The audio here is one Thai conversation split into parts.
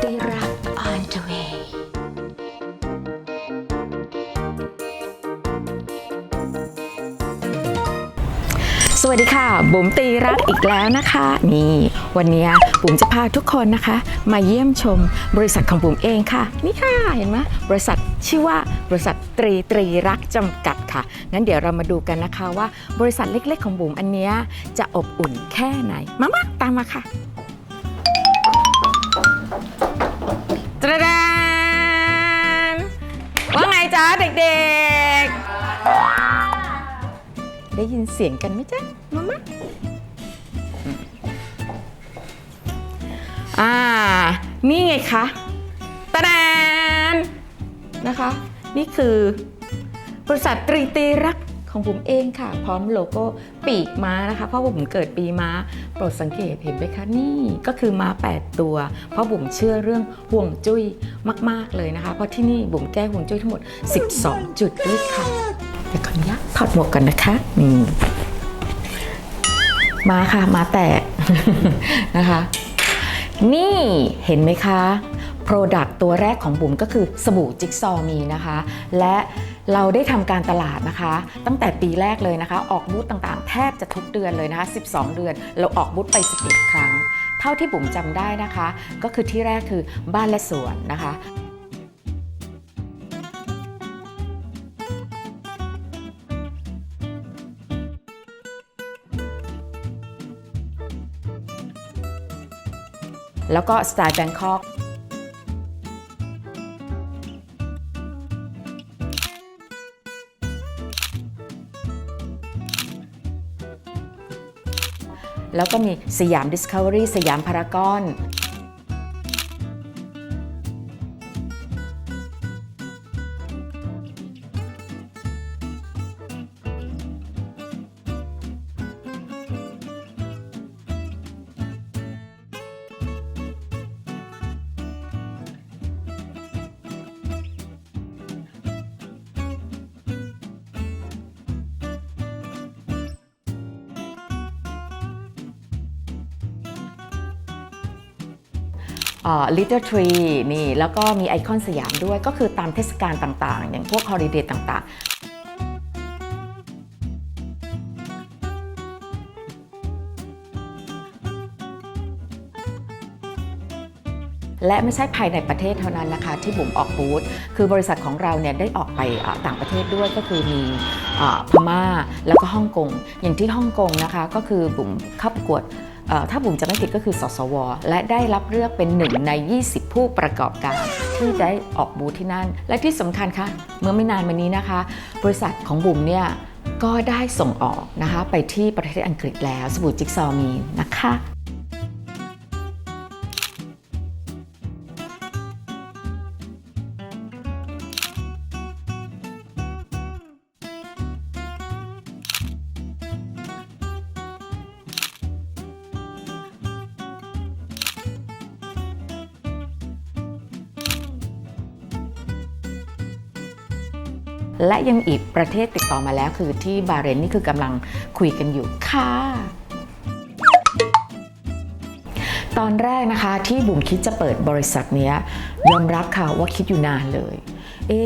ได้รับ on the way สวัสดีค่ะ บุ๋มตีรักอีกแล้วนะคะ นี่ วันนี้บุ๋มจะพาทุกคนนะคะ มาเยี่ยมชมบริษัทของบุ๋มเองค่ะ นี่ค่ะ เห็นไหมบริษัทชื่อว่าบริษัทตรีตรีรักจำกัดค่ะ งั้นเดี๋ยวเรามาดูกันนะคะว่า บริษัทเล็กๆ ของบุ๋มอันเนี้ยจะอบอุ่นแค่ไหน มามาตามมาค่ะ ตระดานว่าไงจ๊ะเด็กๆ ได้ยินเสียงกันไหมจ๊ะมามาอ่า นี่ไงคะตะดานนะคะ นี่คือบริษัทตรีตรีรัก ของผมเองค่ะ พร้อมโลโก้ปีกม้านะคะ เพราะผมเกิดปีม้า โปรดสังเกตเห็นไหมคะนี่ก็คือม้า 8 ตัว เพราะบุ๋มเชื่อเรื่องห่วงจุ้ยมาก ๆเลยนะคะ เพราะที่นี่บุ๋มแก้ห่วงจุ้ยทั้งหมด 12 จุดด้วยค่ะเดี๋ยวขออนุญาตถอดหมวกกันนะคะนี่มาค่ะมาแตกนะคะ นี่เห็นไหมคะ Product ตัวแรกของบุ๋มก็คือสบู่จิ๊กซอว์มีนะคะ และเราได้ทำการตลาดนะคะ ตั้งแต่ปีแรกเลยนะคะ ออกบูธต่างๆ แทบจะทุกเดือนเลยนะคะ 12 เดือน เราออกบูธไป 11 ครั้ง เท่าที่บุ๋มจำได้นะคะ ก็คือที่แรกคือบ้านและสวนนะคะแล้วก็สไตล์แบงคอก แล้วก็มีสยาม Discovery สยามพารากอน Little Tree นี่แล้วก็มีไอคอนสยามด้วยก็คือตามเทศกาลต่างๆ อย่างพวกฮอลิเดย์ต่างๆและไม่ใช่ภายในประเทศเท่านั้นนะคะ ที่บุ๋มออกบูธคือบริษัทของเราเนี่ยได้ออกไปต่างประเทศด้วยก็คือมีอพม่าแล้วก็ฮ่องกงอย่างที่ฮ่องกงนะคะ ก็คือบุ๋มเข้าประกวด ถ้าบุ๋มจะไม่ผิดก็คือ สสว และได้รับเลือกเป็นหนึ่งใน 20 ผู้ประกอบการ ที่ได้ออกบูธที่นั่น และที่สำคัญค่ะเมื่อไม่นานมานี้นะคะ บริษัทของบุ๋มเนี่ยก็ได้ส่งออกนะคะไปที่ประเทศอังกฤษแล้วสบู่จิ๊กซอมีนะคะ และยังอีกประเทศติดต่อมาแล้วคือที่บาเรนนี่คือกำลังคุยกันอยู่ค่ะตอนแรกนะคะที่บุ๋มคิดจะเปิดบริษัทเนี้ยยอมรับค่ะว่าคิดอยู่นานเลย เอ๊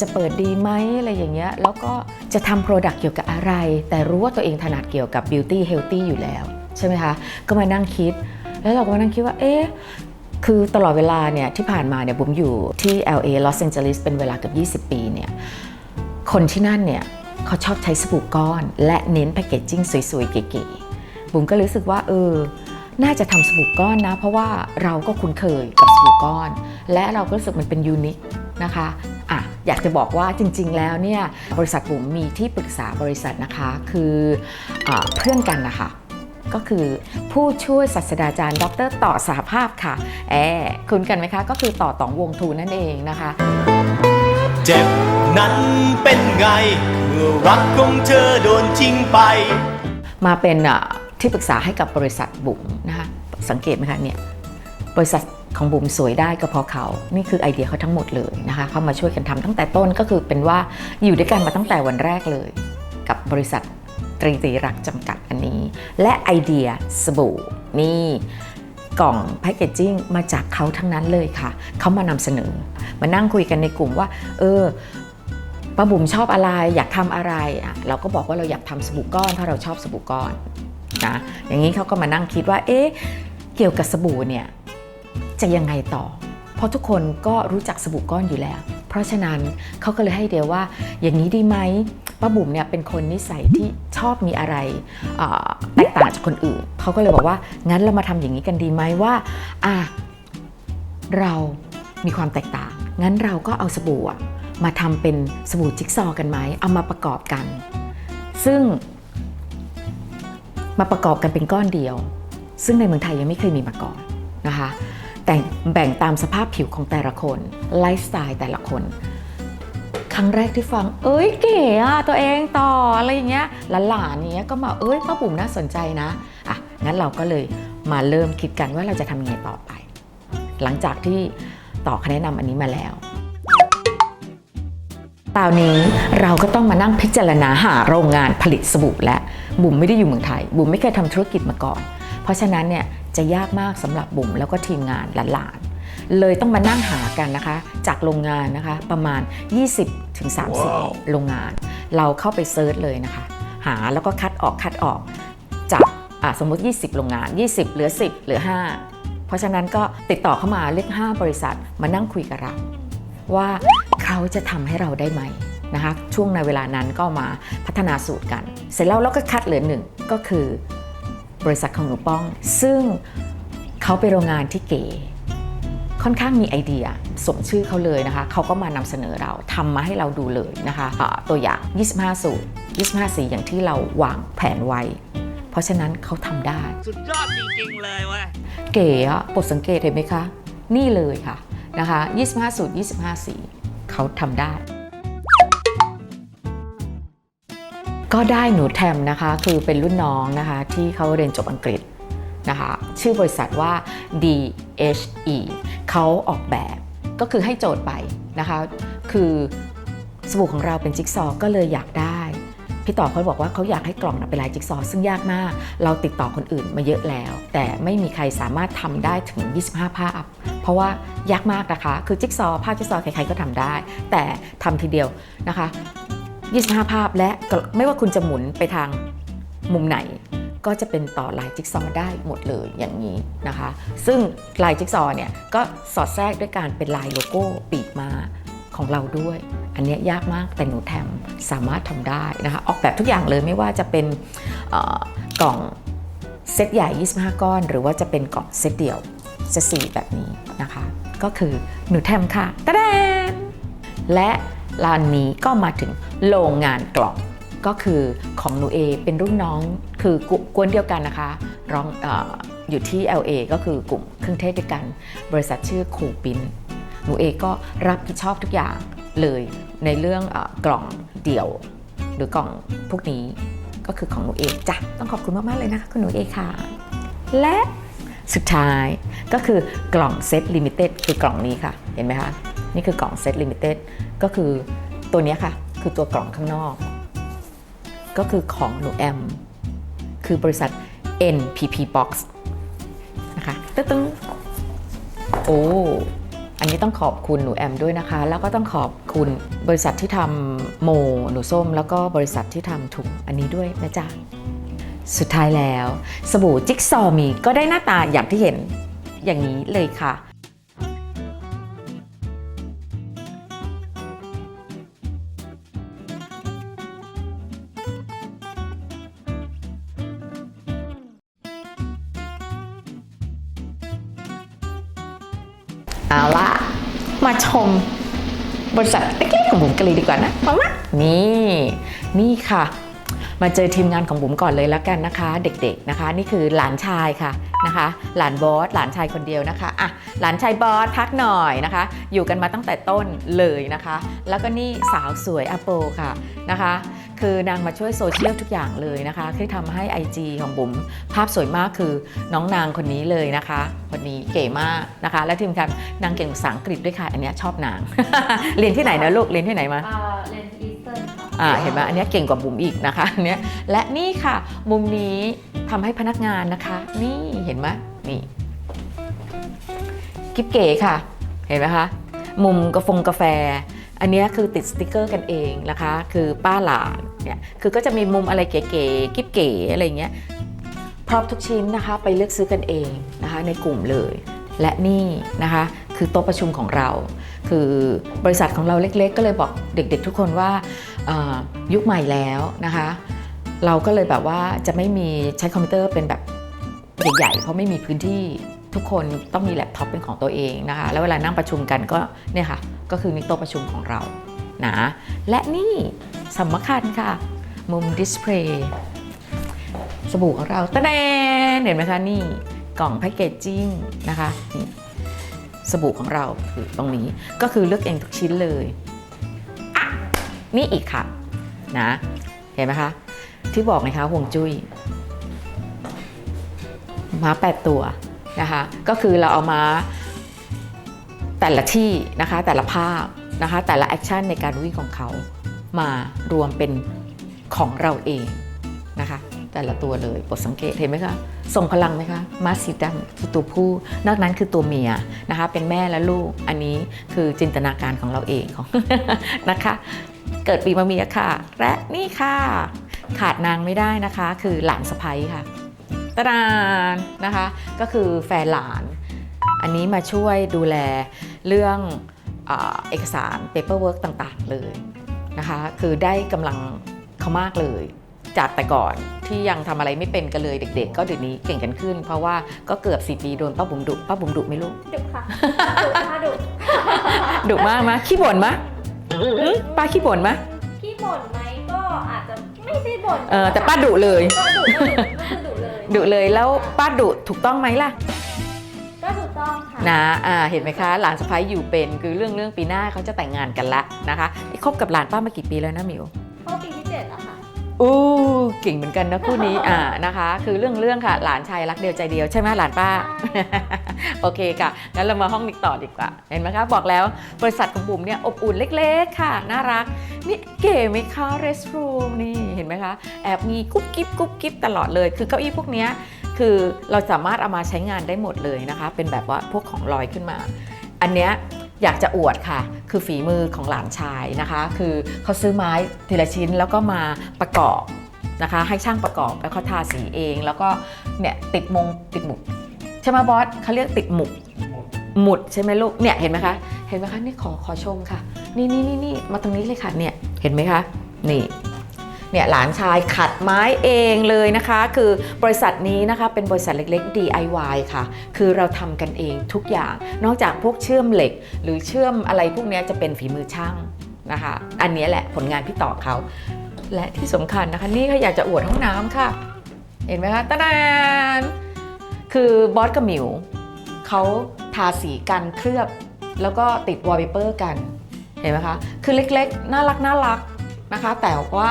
จะเปิดดีไหมอะไรอย่างเงี้ยแล้วก็จะทำโปรดักต์เกี่ยวกับอะไร แต่รู้ว่าตัวเองถนัดเกี่ยวกับ beauty healthy อยู่แล้ว ใช่ไหมคะ ก็มานั่งคิด แล้วเราก็มานั่งคิดว่าเอ๊ะ คือตลอดเวลาเนี่ยที่ผ่านมาเนี่ยบุ๋มอยู่ที่ LA Los Angeles เป็นเวลาเกือบ20 ปีเนี่ยคนที่นั่นเนี่ยเขาชอบใช้สบู่ก้อน และเน้นแพคเกจจิ้งสวยๆ เก๋ๆบุ๋มก็รู้สึกว่าเออน่าจะทำสบู่ก้อนนะ เพราะว่าเราก็คุ้นเคยกับสบู่ก้อน และเราก็รู้สึกมันเป็นยูนิคนะคะอะอยากจะบอกว่าจริงๆ แล้วเนี่ยบริษัทบุ๋มมีที่ปรึกษาบริษัทนะคะคืออเพื่อนกันนะคะ ก็คือผู้ช่วยศาสตราจารย์ ดร ต่อสหภาพค่ะแอบคุ้นกันไหมคะ ก็คือต่อตองวงทูนั่นเองนะคะ เจ็บนั้นเป็นไง เมื่อรักของเธอโดนทิ้งไป มาเป็นอะที่ปรึกษาให้กับบริษัทบุ๋มนะคะสังเกตไหมคะเนี่ยบริษัทของบุ๋มสวยได้ก็เพราะเขา นี่คือไอเดียเขาทั้งหมดเลยนะคะเขามาช่วยกันทำตั้งแต่ต้นก็คือเป็นว่าอยู่ด้วยกันมาตั้งแต่วันแรกเลย กับบริษัท ตรีตรีรักจำกัดอันนี้ และไอเดียสบู่นี่กล่องแพคเกจจิ้งมาจากเขาทั้งนั้นเลยค่ะ เขามานำเสนอ มานั่งคุยกันในกลุ่มว่า เออป้าบุ๋มชอบอะไรอยากทำอะไรอะเราก็บอกว่าเราอยากทำสบู่ก้อนเพราะเราชอบสบู่ก้อนนะอย่างนี้เขาก็มานั่งคิดว่า เอ๊ะเกี่ยวกับสบู่เนี่ยจะยังไงต่อ เพราะทุกคนก็รู้จักสบู่ก้อนอยู่แล้ว เพราะฉะนั้นเขาก็เลยให้เดียวว่า อย่างนี้ดีไหม ป้าบุ๋มเนี่ยเป็นคนนิสัยที่ชอบมีอะไรแตกต่างจากคนอื่น เขาก็เลยบอกว่างั้นเรามาทำอย่างนี้กันดีไหมว่าอะเรามีความแตกต่าง งั้นเราก็เอาสบู่มาทำเป็นสบู่จิ๊กซอว์กันไหมเอามาประกอบกัน ซึ่งมาประกอบกันเป็นก้อนเดียว ซึ่งในเมืองไทยยังไม่เคยมีมาก่อนนะคะแต่งแบ่งตามสภาพผิวของแต่ละคนไลฟ์สไตล์แต่ละคน ครั้งแรกที่ฟัง เอ้ยเก๋อะตัวเองต่ออะไรอย่างเงี้ยหลานๆเนี้ยก็มาเอ้ยป้าบุ๋มน่าสนใจนะอะงั้นเราก็เลยมาเริ่มคิดกันว่าเราจะทำยังไงต่อไป หลังจากที่ต่อคำแนะนำอันนี้มาแล้วคราวนี้เราก็ต้องมานั่งพิจารณาหาโรงงานผลิตสบู่และบุ๋มไม่ได้อยู่เมืองไทย บุ๋มไม่เคยทำธุรกิจมาก่อน เพราะฉะนั้นเนี่ยจะยากมากสำหรับบุ๋มแล้วก็ทีมงานหลานๆ เลยต้องมานั่งหากันนะคะ จากโรงงานนะคะ ประมาณ 20-30ถึง30โรงงาน เราเข้าไปเซิร์ชเลยนะคะ หาแล้วก็คัดออกคัดออกจากอะสมมติ 20 โรงงาน 20 เหลือ 10 เหลือ 5 เพราะฉะนั้นก็ติดต่อเข้ามาเรียก5บริษัทมานั่งคุยกับเราว่าเขาจะทำให้เราได้ไหมนะคะช่วงในเวลานั้นก็มาพัฒนาสูตรกัน เสร็จแล้วเราก็คัดเหลือหนึ่งก็คือบริษัทของหนูป้อง ซึ่งเขาเป็นโรงงานที่เก๋ ค่อนข้างมีไอเดียสมชื่อเขาเลยนะคะเขาก็มานำเสนอเราทำมาให้เราดูเลยนะคะะตัวอย่าง 25 สูตร 25 สีอย่างที่เราวางแผนไว้ เพราะฉะนั้นเขาทำได้ สุดยอดจริงๆเลยเว้ยเก๋อะปลดสังเกตเห็นไหมคะ นี่เลยค่ะนะคะ 25 สูตร 25 สีเขาทำได้ก็ได้หนูแทมนะคะคือเป็นรุ่นน้องนะคะที่เขาเรียนจบอังกฤษนะคะชื่อบริษัทว่า DHE เขาออกแบบก็คือให้โจทย์ไปนะคะ คือสบู่ของเราเป็นจิ๊กซอว์ก็เลยอยากได้พี่ต่อเขาบอกว่าเขาอยากให้กล่องเป็นลายจิ๊กซอว์ซึ่งยากมาก เราติดต่อคนอื่นมาเยอะแล้ว แต่ไม่มีใครสามารถทำได้ถึง 25 ภาพ เพราะว่ายากมากนะคะ คือจิ๊กซอว์ภาพจิ๊กซอว์ใครๆก็ทำได้ แต่ทำทีเดียวนะคะ 25 ภาพและไม่ว่าคุณจะหมุนไปทางมุมไหน ก็จะเป็นต่อลายจิ๊กซอว์ได้หมดเลยอย่างนี้นะคะ ซึ่งลายจิ๊กซอว์เนี่ยก็สอดแทรกด้วยการเป็นลายโลโก้ปีกมาของเราด้วย อันนี้ยากมากแต่หนูแทมสามารถทำได้นะคะ ออกแบบทุกอย่างเลยไม่ว่าจะเป็นกล่องเซตใหญ่ 25 ก้อน หรือว่าจะเป็นกล่องเซตเดี่ยวเซตสี่แบบนี้นะคะ ก็คือหนูแทมค่ะตะแดนและร้านนี้ก็มาถึงโรงงานกล่องก็คือของหนูเอเป็นรุ่นน้องคือกวนเดียวกันนะคะร้องออยู่ที่ LA ก็คือกลุ่มเครื่องเทศด้วยกัน บริษัทชื่อคูปินหนูเอก็รับผิดชอบทุกอย่างเลยในเรื่องอกล่องเดี่ยว หรือกล่องพวกนี้ก็คือของหนูเอจ้ะต้องขอบคุณมากๆเลยนะคะคุณหนูเอค่ะ และสุดท้ายก็คือกล่องเซตลิมิเต็ดคือกล่องนี้ค่ะ เห็นไหมคะนี่คือกล่องเซตลิมิเต็ดก็คือตัวนี้ค่ะ คือตัวกล่องข้างนอก ก็คือของหนูแอม คือบริษัท NPP Box นะคะตึ้งโอ้อันนี้ต้องขอบคุณหนูแอมด้วยนะคะ แล้วก็ต้องขอบคุณบริษัทที่ทำโมหนูส้ม แล้วก็บริษัทที่ทำถุงอันนี้ด้วยนะจ๊ะสุดท้ายแล้ว สบู่จิ๊กซอมีก็ได้หน้าตาอย่างที่เห็นอย่างนี้เลยค่ะ ม บริษัทเล็กๆของบุ๋มกันเลยดีกว่านะมามานี่นี่ค่ะ มาเจอทีมงานของบุ๋มก่อนเลยแล้วกันนะคะ เด็กๆนะคะ นี่คือหลานชายค่ะนะคะ หลานบอสหลานชายคนเดียวนะคะอะหลานชายบอสพักหน่อยนะคะ อยู่กันมาตั้งแต่ต้นเลยนะคะ แล้วก็นี่สาวสวยอโปค่ะนะคะ คือนางมาช่วยโซเชียลทุกอย่างเลยนะคะที่ทำให้ IG ของบุ๋มภาพสวยมากคือน้องนางคนนี้เลยนะคะคนนี้เก๋มากนะคะ และทีมงานนางเก่งภาษาอังกฤษด้วยค่ะอันเนี้ยชอบนาง เรียนที่ไหนนะลูกเรียนที่ไหนมาอ่าเรียนอีสเทิร์นค่ะอ่าเห็นไหมอันเนี้ยเก่งกว่าบุ๋มอีกนะคะอันเนี้ยและนี่ค่ะ มุมนี้ทำให้พนักงานนะคะ นี่เห็นไหมนี่กิ๊บเก๋ค่ะ เห็นไหมคะมุมกาแฟงกาแฟ อันนี้คือติดสติกเกอร์กันเองนะคะ คือป้าหลานเนี่ยคือก็จะมีมุมอะไรเก๋ๆกิ๊บเก๋อะไรเงี้ยพร็อพทุกชิ้นนะคะไปเลือกซื้อกันเองนะคะในกลุ่มเลย และนี่นะคะคือโต๊ะประชุมของเรา คือบริษัทของเราเล็กๆ ก็เลยบอกเด็กๆทุกคนว่ายุคใหม่แล้วนะคะ เราก็เลยแบบว่าจะไม่มีใช้คอมพิวเตอร์เป็นแบบใหญ่ๆเพราะไม่มีพื้นที่ ทุกคนต้องมีแล็ปท็อปเป็นของตัวเองนะคะ แล้วเวลานั่งประชุมกันก็เนี่ยค่ะ ก็คือนี่โต๊ะประชุมของเรานะและนี่สำคัญค่ะ มุมดิสเพลย์สบู่ของเราตะแดนเห็นไหมคะนี่กล่องแพคเกจจิ้งนะคะนี่สบู่ของเราคือตรงนี้ก็คือเลือกเองทุกชิ้นเลยอะนี่อีกค่ะนะเห็นไหมคะที่บอกไงคะห่วงจุ้ยม้าแปดตัว นะคะก็คือเราเอามาแต่ละที่นะคะแต่ละภาพนะคะแต่ละแอคชั่นในการวิ่งของเขามารวมเป็นของเราเองนะคะแต่ละตัวเลยบทสังเกตเห็นไหมคะส่งพลังไหมคะมาสีดำคือตัวผู้นอกนั้นคือตัวเมียนะคะเป็นแม่และลูกอันนี้คือจินตนาการของเราเองของนะคะ เกิดปีมะเมียค่ะ และนี่ค่ะ ขาดนางไม่ได้นะคะ คือหลานสะพ้ยค่ะ ตะดานนะคะ ก็คือแฟนหลาน อันนี้มาช่วยดูแลเรื่องเออเอกสาร paperwork ต่างๆ เลยนะคะ คือได้กำลังเขามากเลย จากแต่ก่อนที่ยังทำอะไรไม่เป็นกันเลยเด็ก ๆ ก็เดี๋ยวนี้เก่งกันขึ้น เพราะว่าก็เกือบ4ปีโดนป้าบุ๋มดุป้าบุ๋มดุไหม่ลูกดุค่ะดุค่ะดุดุมากมะขี้บ่นมะหึป้าขี้บ่นมะพี่บ่นไหมก็อาจจะไม่ได้บ่นเออแต่ป้าดุเลย ก็ดุก็ดุก็คือดุเลย ดุเลยแล้วป้าดุถูกต้องไหมล่ะ ก็ถูกต้องค่ะ นะอ่าเห็นไหมคะ หลานสะพ้ายอยู่เป็นคือเรื่องเรื่องปีหน้าเขาจะแต่งงานกันละนะคะนี่คบกับหลานป้ามากี่ปีแล้วนะหมิวเข้าปี อู้เก่งเหมือนกันนะคู่นี้อ่านะคะ คือเรื่องเรื่องค่ะ หลานชายรักเดียวใจเดียวใช่ไหมหลานป้า โอเคค่ะงั้นเรามาห้องนิกต่อดีกว่า เห็นไหมคะบอกแล้วบริษัทของบุ๋มเนี่ยอบอุ่นเล็กๆค่ะ น่ารัก นี่เก๋ไหมคะ rest room นี่เห็นไหมคะ แอบมีกุ๊บกิ๊บกุ๊บกิ๊บตลอดเลย คือเก้าอี้พวกเนี้ยคือเราสามารถเอามาใช้งานได้หมดเลยนะคะ เป็นแบบว่าพวกของลอยขึ้นมา อันเนี้ย อยากจะอวดค่ะ คือฝีมือของหลานชายนะคะ คือเขาซื้อไม้ทีละชิ้นแล้วก็มาประกอบนะคะ ให้ช่างประกอบแล้วเขาทาสีเอง แล้วก็เนี่ยติดมงติดหมุดใช่ไหมบอสเขาเรียกติดหมุดหมุดใช่ไหมลูกเนี่ยเห็นไหมคะเห็นไหมคะนี่ขอขอชมค่ะ นี่นี่นี่นี่มาตรงนี้เลยค่ะเนี่ยเห็นไหมคะนี่ เนี่ยหลานชายขัดไม้เองเลยนะคะ คือบริษัทนี้นะคะเป็นบริษัทเล็กๆ DIY ค่ะ คือเราทำกันเองทุกอย่าง นอกจากพวกเชื่อมเหล็ก หรือเชื่อมอะไรพวกนี้จะเป็นฝีมือช่างนะคะ อันนี้แหละผลงานพี่ต่อเขา และที่สำคัญนะคะ นี่ก็อยากจะอวดห้องน้ำค่ะ เห็นไหมคะตะนานคือบอสกับหมิวเขาทาสีกันเคลือบ แล้วก็ติดวอลเปเปอร์กันเห็นไหมคะ คือเล็กๆ น่ารักน่ารักนะคะ แต่ว่า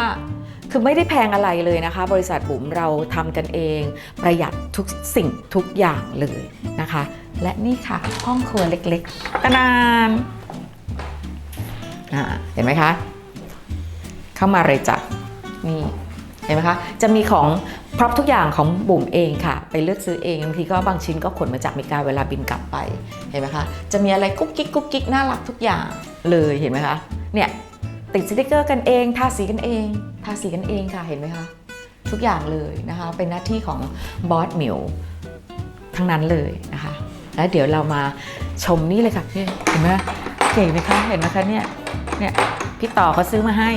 คือไม่ได้แพงอะไรเลยนะคะ บริษัทบุ๋มเราทำกันเอง ประหยัดทุกสิ่งทุกอย่างเลยนะคะ และนี่ค่ะ ห้องครัวเล็กๆตะนานเห็นไหมคะ เข้ามาเลยจ้ะนี่เห็นไหมคะ จะมีของพร็อพทุกอย่างของบุ๋มเองค่ะ ไปเลือกซื้อเองบางทีก็บางชิ้นก็ขนมาจากอเมริกาเวลาบินกลับไปเห็นไหมคะ จะมีอะไรกุ๊กกิ๊กกุ๊กกิ๊กน่ารักทุกอย่างเลยเห็นไหมคะเนี่ย ติดสติกเกอร์กันเองทาสีกันเองทาสีกันเองค่ะเห็นไหมคะทุกอย่างเลยนะคะเป็นหน้าที่ของบอสหมิวทั้งนั้นเลยนะคะแล้วเดี๋ยวเรามาชมนี่เลยค่ะนี่เห็นไหมเก๋ไหมคะเห็นไหมคะเนี่ยเนี่ยพี่ต่อเขาซื้อมาให้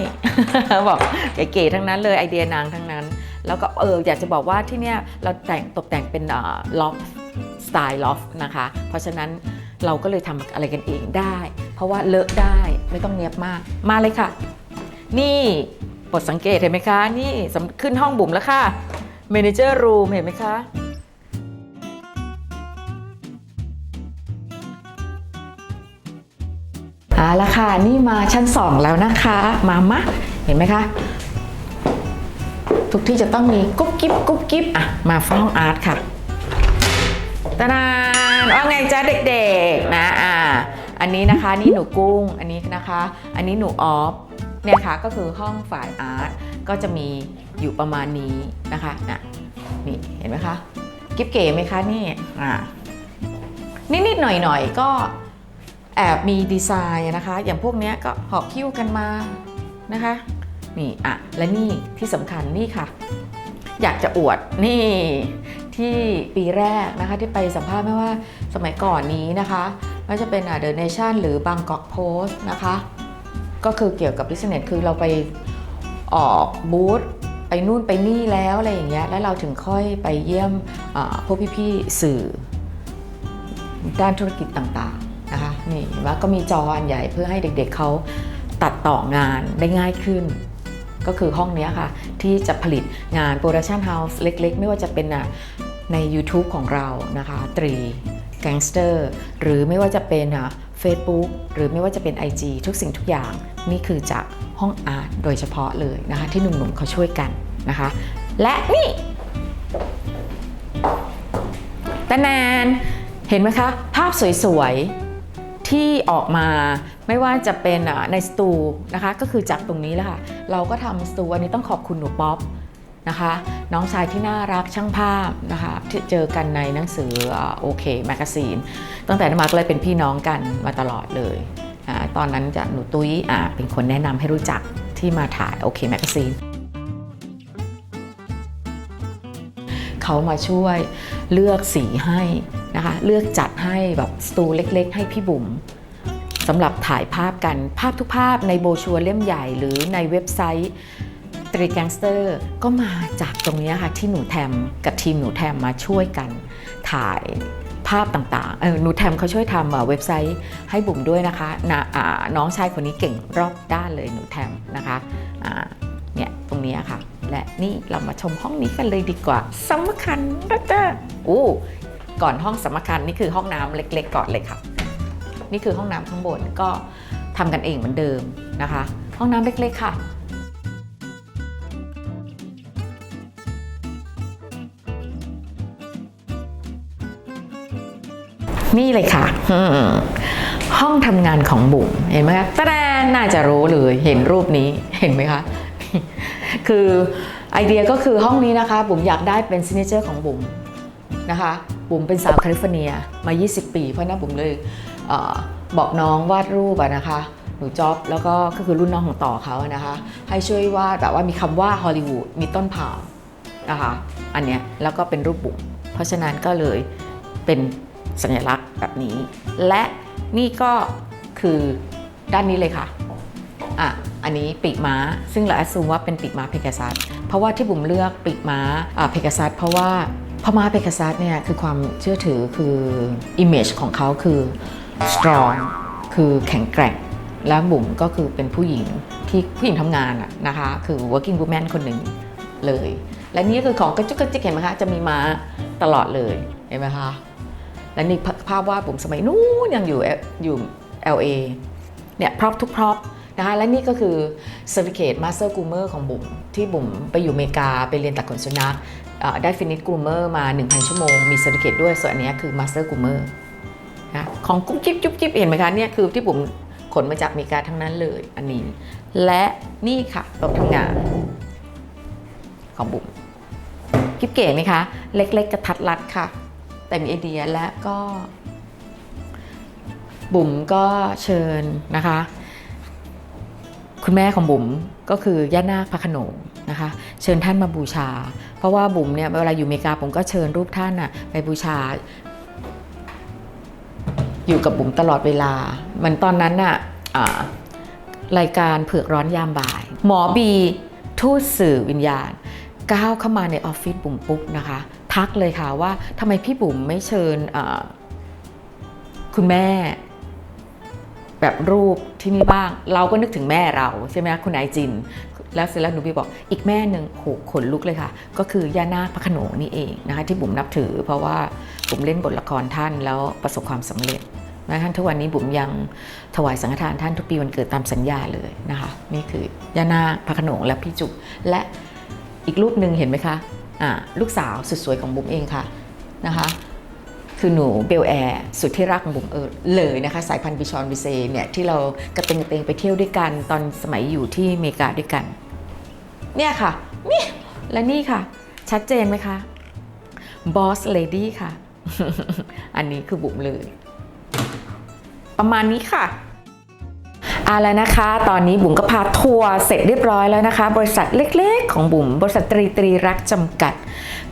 บอกเก๋ๆทั้งนั้นเลยไอเดียนางทั้งนั้น แล้วก็เอออยากจะบอกว่าที่เนี่ยเราแต่งตกแต่งเป็นล็อฟสไตล์ล็อฟนะคะ เพราะฉะนั้นเราก็เลยทำอะไรกันเองได้ เพราะว่าเลอะได้ ไม่ต้องเนียบมาก มาเลยค่ะ นี่บทสังเกตเห็นไหมคะ นี่ขึ้นห้องบุ๋มแล้วค่ะ Manager Room เห็นไหมคะเอาละค่ะ นี่มาชั้น2แล้วนะคะ มามะเห็นไหมคะ ทุกที่จะต้องมีกุ๊บกิ๊บกุ๊บกิ๊บอะ มาฟ้องอาร์ตค่ะตานานว่าไงจ๊ะเด็กๆ นะอ่า อันนี้นะคะนี่หนูกุ้งอันนี้นะคะ อันนี้หนูออฟเนี่ยค่ะก็คือห้องฝ่ายอาร์ตก็จะมีอยู่ประมาณนี้นะคะนะนี่เห็นไหมคะกิ๊บเก๋ไหมคะนี่อ่านิดๆหน่อยๆก็แอบมีดีไซน์นะคะ อย่างพวกเนี้ยก็หอบคิ้วกันมานะคะนี่อะและนี่ที่สำคัญนี่ค่ะ อยากจะอวดนี่ที่ปีแรกนะคะที่ไปสัมภาษณ์ไม่ว่าสมัยก่อนนี้นะคะ ว่าจะเป็นเดอะเนชั่นหรือบางกอกโพสต์นะคะ ก็คือเกี่ยวกับ business คือเราไปออกบูธไปนู่นไปนี่แล้วอะไรอย่างเงี้ยแล้วเราถึงค่อยไปเยี่ยมพวกพี่ๆสื่อ ด้านธุรกิจต่างๆนะคะนี่ว่าก็มีจออันใหญ่เพื่อให้เด็กๆเขาตัดต่องานได้ง่ายขึ้น ก็คือห้องนี้ค่ะ ที่จะผลิตงานโปรดักชันเฮาส์เล็กๆ ไม่ว่าจะเป็นใน YouTube ของเรานะคะตรี แก๊งสเตอร์หรือไม่ว่าจะเป็นอะ Facebook หรือไม่ว่าจะเป็น IG ทุกสิ่งทุกอย่างนี่คือจากห้องอาร์ตโดยเฉพาะเลยนะคะ ที่หนุ่มๆเขาช่วยกันนะคะ และนี่ตะแนนเห็นไหมคะ ภาพสวยๆ ที่ออกมาไม่ว่าจะเป็นอะในสตูนะคะ ก็คือจากตรงนี้แหละค่ะ เราก็ทำสตูอันนี้ต้องขอบคุณหนูป๊อป นะคะ น้องชายที่น่ารักช่างภาพนะคะที่เจอกันในหนังสือโอเคแมกกาซีนตั้งแต่นั้นมาก็เลยเป็นพี่น้องกันมาตลอดเลยอตอนนั้นจะหนูตุ้ยเป็นคนแนะนำให้รู้จักที่มาถ่ายโอเคแมกกาซีนเขามาช่วยเลือกสีให้นะคะเลือกจัดให้แบบสตูเล็กๆ ให้พี่บุ๋มสำหรับถ่ายภาพกันภาพทุกภาพในโบชัวร์เล่มใหญ่หรือในเว็บไซต์ ตรีแกงสเตอร์ก็มาจากตรงนี้ค่ะที่หนูแทมกับทีมหนูแทมมาช่วยกันถ่ายภาพต่างๆเออหนูแทมเขาช่วยทำเว็บไซต์ให้บุ๋มด้วยนะคะนะน้องชายคนนี้เก่งรอบด้านเลยหนูแทมนะคะเนี่ยตรงนี้ค่ะ และนี่เรามาชมห้องนี้กันเลยดีกว่าสำคัญนะจ๊ะโอ้ก่อนห้องสำคัญนี่คือห้องน้ำเล็ก ๆ ก่อนเลยค่ะ นี่คือห้องน้ำข้างบนก็ทำกันเองเหมือนเดิมนะคะ ห้องน้ำเล็ก ๆ ค่ะ นี่เลยค่ะ ห้องทำงานของบุ๋มเห็นไหมคะตะแดนน่าจะรู้เลยเห็นรูปนี้เห็นไหมคะ คือไอเดียก็คือห้องนี้นะคะ บุ๋มอยากได้เป็นซิเนเจอร์ของบุ๋มนะคะบุ๋มเป็นสาวแคลิฟอร์เนียมา 20 ปี เพราะนั้นบุ๋มเลยเออบอกน้องวาดรูปอะนะคะ หนูจ๊อบแล้วก็ก็คือรุ่นน้องของต่อเขาอะนะคะ ให้ช่วยวาดแบบว่ามีคำว่าฮอลลีวูดมีต้นเผานะคะอันเนี้ยแล้วก็เป็นรูปบุ๋มเพราะฉะนั้นก็เลยเป็น สัญลักษณ์แบบนี้ และนี่ก็คือด้านนี้เลยค่ะอะ อันนี้ปีกม้า ซึ่งเราแอดซูมว่าเป็นปีกม้าเพกาซัส เพราะว่าที่บุ๋มเลือกปีกม้าอ่าเพกาซัสเพราะว่าพม้าเพกาซัสเนี่ยคือความเชื่อถือคือ image ของเขาคือ strong คือแข็งแกร่ง แล้วบุ๋มก็คือเป็นผู้หญิงที่ผู้หญิงทำงานนะคะ คือ working woman คนหนึ่งเลย และนี่คือของกระจุกกระจิกเห็นไหมคะ จะมีม้าตลอดเลย เห็นไหมคะ และนี่ภาพวาดผมสมัยนู้นยังอยู่อยู่ LA เนี่ยพร็อพทุกพร็อพนะคะและนี่ก็คือ Certificate Master Groomer ของบุ๋มที่บุ๋มไปอยู่อเมริกาไปเรียนตัดขนสุนัขได้ฟินิชกรูเมอร์มา 1,000 ชั่วโมง มี Certificate ด้วย ส่วนอันนี้คือ Master Groomer นะของกุ๊บจิ๊บจุ๊บจิ๊บเห็นไหมคะเนี่ยคือที่บุ๋มขนมาจากอเมริกาทั้งนั้นเลยอันนี้ และนี่ค่ะโต๊ะทำงานของบุ๋มกิ๊บเก๋ไหมคะ เล็กๆกระทัดรัดค่ะ แต่มีไอเดียและก็บุ๋มก็เชิญนะคะ คุณแม่ของบุ๋มก็คือย่านาคพระขนงนะคะ เชิญท่านมาบูชา เพราะว่าบุ๋มเนี่ยเวลาอยู่อเมริกาผมก็เชิญรูปท่านน่ะไปบูชา อยู่กับบุ๋มตลอดเวลา มันตอนนั้นน่ะอ่ารายการเผือกร้อนยามบ่าย หมอบีทูตสื่อวิญญาณก้าวเข้ามาในออฟฟิศบุ๋มปุ๊บนะคะ ทักเลยค่ะว่าทำไมพี่บุ๋มไม่เชิญคุณแม่แบบรูปที่นี่บ้าง เราก็นึกถึงแม่เราใช่ไหมคะคุณนายจิน แล้วเสร็จแล้วหนูบีบอกอีกแม่หนึ่งโหขนลุกเลยค่ะ ก็คือย่านาคพระขนงนี่เองนะคะที่บุ๋มนับถือ เพราะว่าบุ๋มเล่นบทละครท่านแล้วประสบความสำเร็จนะท่านทุกวันนี้บุ๋มยังถวายสังฆทานท่านทุกปีวันเกิดตามสัญญาเลยนะคะ นี่คือย่านาคพระขนงและพี่จุกและอีกรูปหนึ่งเห็นไหมคะ ลูกสาวสุดสวยของบุ๋มเองค่ะนะคะคือหนูเบลแอร์สุดที่รักของบุ๋มเออเลยนะคะสายพันธุ์บิชอนบิเซเนี่ยที่เรากระเตงกระเตงไปเที่ยวด้วยกันตอนสมัยอยู่ที่อเมริกาด้วยกัน เนี่ยค่ะนี่และนี่ค่ะ ชัดเจนไหมคะบอสเลดี้ค่ะ อันนี้คือบุ๋มเลย ประมาณนี้ค่ะ เอาแล้วนะคะ ตอนนี้บุ๋มก็พาทัวร์เสร็จเรียบร้อยแล้วนะคะ บริษัทเล็กๆ ของบุ๋มบริษัทตรีตรีรักจำกัด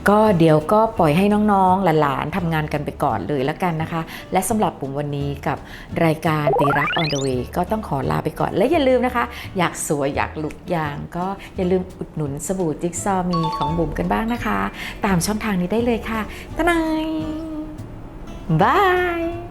ก็เดี๋ยวก็ปล่อยให้น้องๆหลานๆทำงานกันไปก่อนเลยแล้วกันนะคะ และสำหรับบุ๋มวันนี้กับรายการตีรัก on the way ก็ต้องขอลาไปก่อน และอย่าลืมนะคะ อยากสวยอยากลุกยาง ก็อย่าลืมอุดหนุนสบู่จิ๊กซอว์มีของบุ๋มกันบ้างนะคะ ตามช่องทางนี้ได้เลยค่ะตะนายบาย